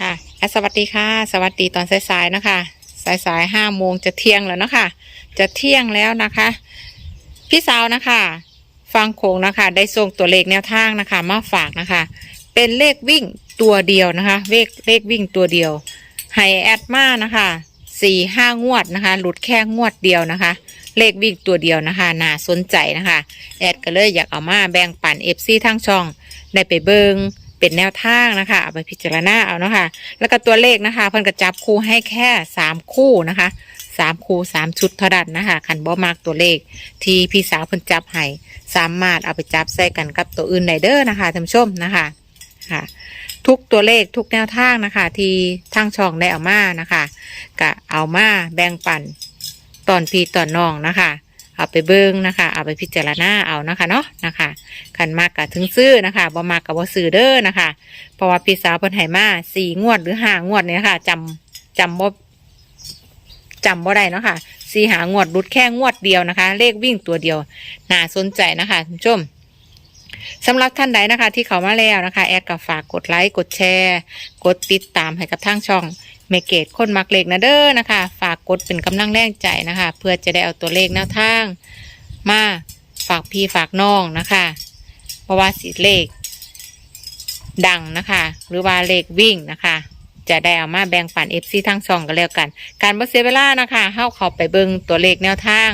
ค่ะอะสวัสดีค่ะ สวัสดีตอนสายๆนะคะ สายๆห้าโมงจะเที่ยงแล้วนะคะ จะเที่ยงแล้วนะคะ พี่สาวนะคะ ฟังโขงนะคะ ได้ส่งตัวเลขแนวทางนะคะ มาฝากนะคะ เป็นเลขวิ่งตัวเดียวนะคะ เลขเลขวิ่งตัวเดียวให้แอดมานะคะสี่ห้างวดนะคะ หลุดแค่งวดเดียวนะคะ เลขวิ่งตัวเดียวนะคะ น่าสนใจนะคะ แอดก็เลยอยากเอามาแบ่งปันเอฟซีทั้งช่อง ได้ไปเบิง เป็นแนวทางนะคะเอาไปพิจารณาเอาเนาะคะแล้วก็ตัวเลขนะคะเพิ่นก็จับคู่ให้แค่สามคู่นะคะสามคู่สามชุดเท่านั้นนะคะขันบ่มากตัวเลข ที่พี่สาวเพิ่นจับให้สามารถเอาไปจับใส่กันกับตัวอื่นไดเด้อนะคะท่านผู้ชมนะคะค่ะทุกตัวเลขทุกแนวทางนะคะ ที่ทางช่องได้เอามานะคะก็เอามาแบ่งปันตอนพี่ตอนน้องนะคะ เอาไปเบิ้งนะคะ เอาไปพิจารณาเอานะคะเนาะนะคะขันมากกับถึงซื้อนะคะบ่มากกับบ่ซื้อเด้อนะคะ เพราะว่าพี่สาวเพิ่นให้มาสี่งวดหรือห้างวดเนี่ยค่ะจำจำบ่จำบ่ได้เนาะค่ะสี่หางวดรุดแค่งวดเดียวนะคะ เลขวิ่งตัวเดียวน่าสนใจนะคะคุณผู้ชมสำหรับท่านใดนะคะ ที่เขามาแล้วนะคะ แอดก็ฝากกดไลค์กดแชร์ กดติดตามให้กับทางช่อง เมเกตคนมักเล็กนะเด้อนะคะ ฝากกดเป็นกำลังแรงใจนะคะ เพื่อจะได้เอาตัวเลขแนวทาง มาฝากพี่ฝากน้องนะคะเพราะว่าสีเลข ดังนะคะ หรือว่าเลขวิ่งนะคะ จะได้เอามาแบ่งปันเอฟซีทั้งสองกันแล้วกัน การบ่เสียเวล่านะคะเข้าเขาไปเบิ่งตัวเลขแนวทาง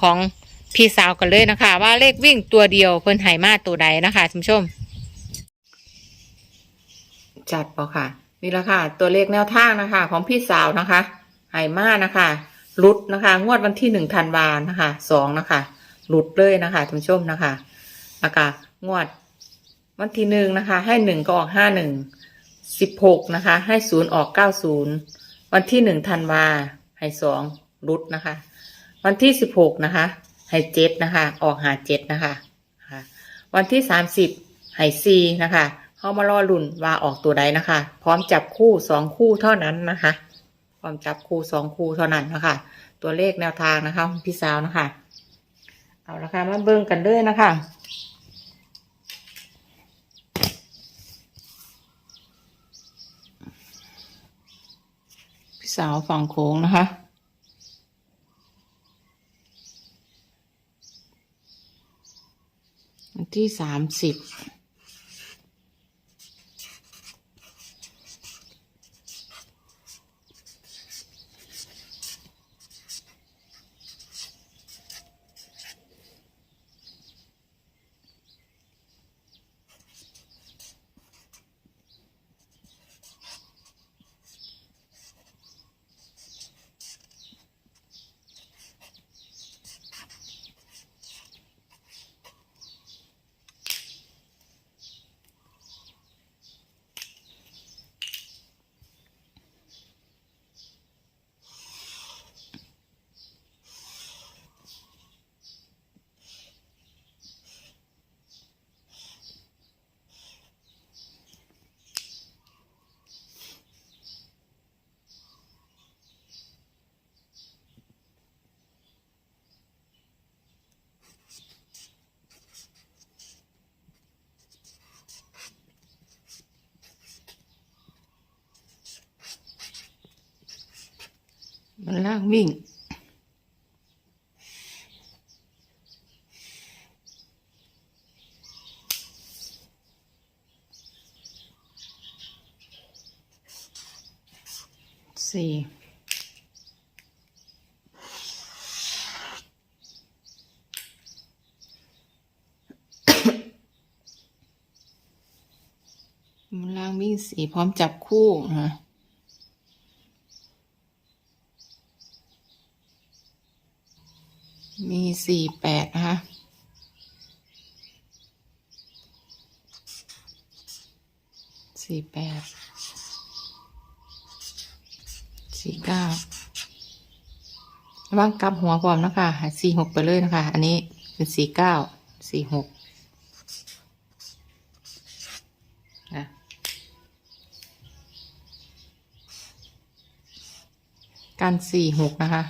ของพี่สาวกันเลยนะคะ ว่าเลขวิ่งตัวเดียวเพิ่นไหมาตัวใดนะคะท่านผู้ชม จัดปอค่ะ นี่แหละค่ะ ตัวเลขแนวทางนะคะ ของพี่สาวนะคะไหมานะคะหลุดนะคะ งวดวันที่หนึ่งธันวานะคะสองนะคะหลุดเลยนะคะท่านผู้ชมนะคะแล้วก็งวดวันที่หนึ่งนะคะ ให้หนึ่งก็ออกห้าหนึ่งสิบหกนะคะ ให้ศูนย์ออกเก้าศูนย์วันที่หนึ่งธันวาให้สองรุดนะคะ วันที่สิบหกนะคะให้เจ็ดนะคะ ออกหาเจ็ดนะคะ วันที่สามสิบให้ซีนะคะ เขามารอลุ่นว่าออกตัวใดนะคะ พร้อมจับคู่สองคู่เท่านั้นนะคะ พร้อมจับคู่สองคู่เท่านั้นนะคะ ตัวเลขแนวทางนะคะพี่สาวนะคะ เอาละค่ะมาเบิ่งกันเลยนะคะพี่สาวฝั่งโค้งนะคะ วันที่สามสิบ นล่างวิ่ง สี่มันล่างวิ่งสีพร้อมจับคู่นะ มี สี่แปดนะคะสี่แปดสี่เก้าระวังกลับหัวพร้อมนะคะสี่หกไปเลยนะคะ อันนี้เป็นสี่เก้าสี่หกนะการสี่หกนะคะ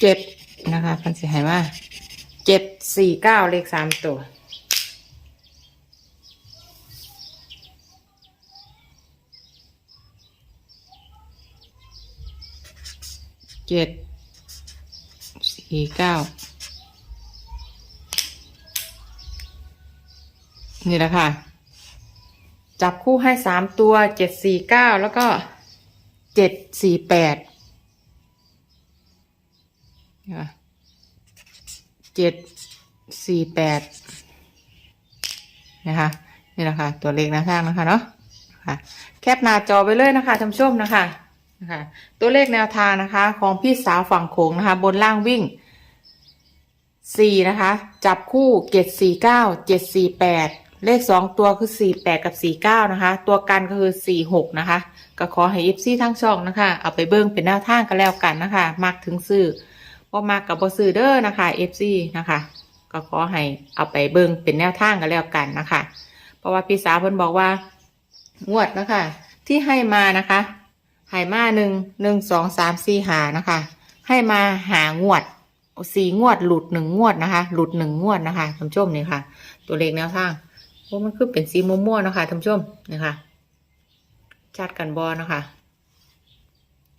เจ็ดนะคะพันสิให้มาเจ็ดสี่เก้าเลขสามตัวเจ็ดสี่เก้านี่แหละค่ะ จับคู่ให้สามตัวเจ็ดสี่เก้าแล้วก็เจ็ดสี่แปด เจ็ดสี่แปดนะคะนี่แหละค่ะตัวเลขหน้าทางนะคะเนาะค่ะแคปหน้าจอไปเลยนะคะท่านผู้ชมนะคะนะคะตัวเลขแนวทางนะคะ ของพี่สาวฝั่งโขงนะคะ บนล่างวิ่งสี่นะคะ จับคู่เจ็ดสี่เก้าเจ็ดสี่แปดเลขสองตัวคือสี่แปดกับสี่เก้านะคะ ตัวกันก็คือสี่หกนะคะ ก็ขอให้เอฟซีทั้งช่องนะคะ เอาไปเบิ้งเป็นแนวทางกันแล้วกันนะคะ มักถึงซื้อ บ่มักกับบ่ซื้อเด้อนะคะเอฟซีนะคะ ก็ขอให้เอาไปเบิ้งเป็นแนวทางกันแล้วกันนะคะ เพราะว่าพี่สาวเพิ่นบอกว่างวดนะคะ ที่ให้มานะคะให้มาหนึ่งหนึ่งสองสามสี่หานะคะ ให้มาหางวดสี่งวดหลุดหนึ่งงวดนะคะ หลุดหนึ่งงวดนะคะท่านชมนี่ค่ะ ตัวเลขแนวทางโอ้มันคือเป็นสีม่วงๆนะคะท่านชมนี่ค่ะชัดกันบอนะคะ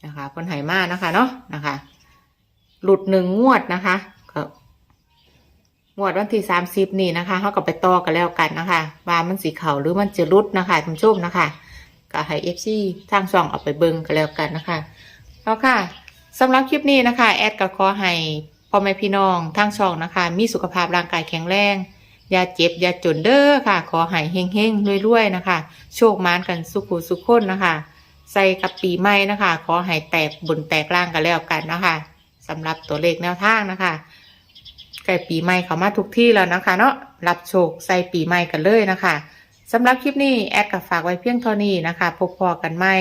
นะคะคนไหมานะคะเนาะนะคะ หลุดหนึ่งงวดนะคะก็งวดวันที่สามสิบนี่นะคะเขาก็ไปต่อกันแล้วกันนะคะ ว่ามันสีเขาหรือมันจะรุดนะคะท่านผู้ชมนะคะก็ให้เอฟซีทางช่องเอาไปเบิ่งกันแล้วกันนะคะแล้วค่ะสำหรับคลิปนี้นะคะ แอดก็ขอให้พ่อแม่พี่น้องทางช่องนะคะ มีสุขภาพร่างกายแข็งแรงอย่าเจ็บอย่าจนเด้อค่ะ ขอให้เฮงเฮงๆรวยๆนะคะ โชคมานกันสุขุสุขคนนะคะ ใส่กับปีใหม่นะคะ ขอให้แตกบนแตกล่างกันแล้วกันนะคะ สำหรับตัวเลขแนวทางนะคะใกล้ปีใหม่เขามาทุกที่แล้วนะคะ เนาะรับโชคใส่ปีใหม่กันเลยนะคะสำหรับคลิปนี้แอดกับฝากไว้เพียงเท่านี้นะคะ พบพอกันใหม่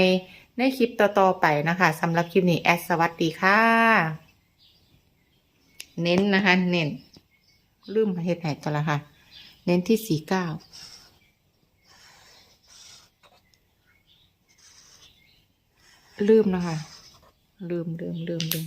ในคลิปต่อๆไปนะคะสำหรับคลิปนี้แอดสวัสดีค่ะ เน้นนะคะ เน้นลืมเฮ็ดไหนตัวละค่ะ เน้นที่สี่เก้าลืมนะคะ ลืมลืมลืมลืม